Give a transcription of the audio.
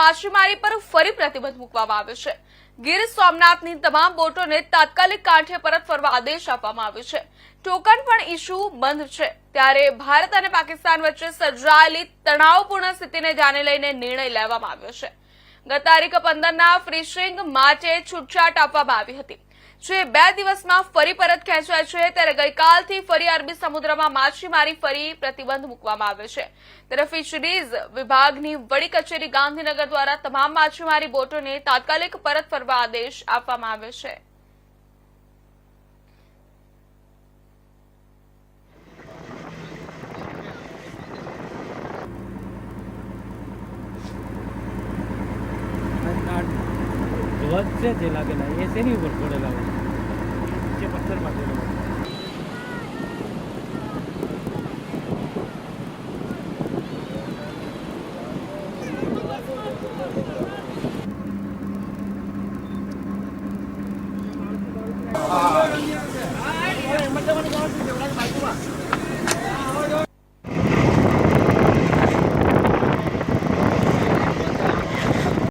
માછીમારી પર ફરી પ્રતિબંધ મૂકવામાં આવ્યો છે. ગીર સોમનાથની તમામ બોટોને તાત્કાલિક કાંઠે પરત ફરવા આદેશ આપવામાં આવ્યો છે. ટોકન પણ ઇસ્યુ બંધ છે. ત્યારે ભારત અને પાકિસ્તાન વચ્ચે સર્જાયેલી તણાવપૂર્ણ સ્થિતિને ધ્યાને લઈને નિર્ણય લેવામાં આવ્યો છે. ગત તારીખ પંદરના ફિશિંગ માટે છૂટછાટ આપવામાં આવી હતી. જે બે દિવસમાં ફરી પરત ખેંચાય છે, ત્યારે ગઈકાલથી ફરી અરબી સમુદ્રમાં માછીમારી ફરી પ્રતિબંધ મૂકવામાં આવ્યો છે. ત્યારે ફિશરીઝ વિભાગની વડી કચેરી ગાંધીનગર દ્વારા તમામ માછીમારી બોટોને તાત્કાલિક પરત ફરવા આદેશ આપવામાં આવ્યો છે. આ છે જે લાગેલા, એ શેની ઉપર પડેલા હોય? Ah.